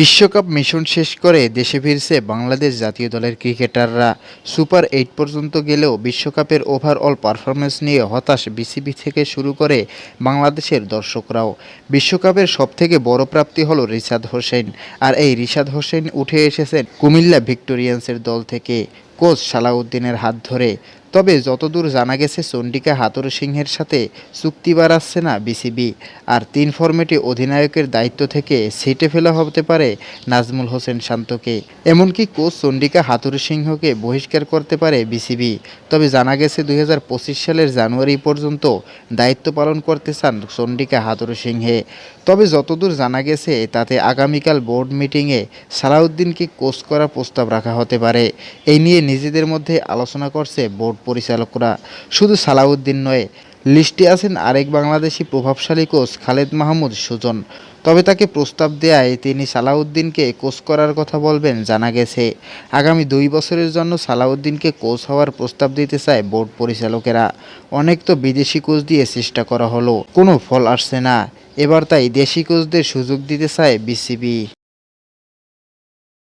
বিশ্বকাপ মিশন শেষ করে দেশে ফিরছে বাংলাদেশ জাতীয় দলের ক্রিকেটাররা। সুপার এইট পর্যন্ত গেলেও বিশ্বকাপের ওভারঅল পারফরমেন্স নিয়ে হতাশ বিসিবি থেকে শুরু করে বাংলাদেশের দর্শকরাও। বিশ্বকাপের সবথেকে বড় প্রাপ্তি হল রিশাদ হোসেন। আর এই রিশাদ হোসেন উঠে এসেছেন কুমিল্লা ভিক্টোরিয়ান্সের দল থেকে। কোচ সালাউদ্দিনের হাত ধরে। তবে যতদূর জানা গেছে চন্ডিকা হাতুর সিংহের সাথে চুক্তি বাড়াচ্ছে না বিসিবি। আর তিন ফরম্যাটে অধিনায়কের দায়িত্ব থেকে ছিটে ফেলা হতে পারে নাজমুল হোসেন শান্তকে। এমনকি কোচ চন্ডিকা হাতুর সিংহকে বহিষ্কার করতে পারে বিসিবি। তবে জানা গেছে, দুই হাজার পঁচিশ সালের জানুয়ারি পর্যন্ত দায়িত্ব পালন করতে চান চন্ডিকা হাতুর সিংহে। তবে যতদূর জানা গেছে, তাতে আগামীকাল বোর্ড মিটিংয়ে সালাউদ্দিনকে কোচ করার প্রস্তাব রাখা হতে পারে। এই নিয়ে নিজেদের মধ্যে আলোচনা করছে বোর্ড পরিচালকরা। শুধু সালাউদ্দিন নয়, লিস্টে আছেন আরেক বাংলাদেশি প্রভাবশালী কোচ খালেদ মাহমুদ সুজন। তবে তাকে প্রস্তাব দেয়ায় তিনি সালাউদ্দিনকে কোচ করার কথা বলবেন জানা গেছে। আগামী দুই বছরের জন্য সালাউদ্দিনকে কোচ হওয়ার প্রস্তাব দিতে চায় বোর্ড পরিচালকেরা। অনেক তো বিদেশি কোচ দিয়ে চেষ্টা করা হলো, কোনো ফল আসছে না। এবার তাই দেশি কোচদের সুযোগ দিতে চায় বিসিবি।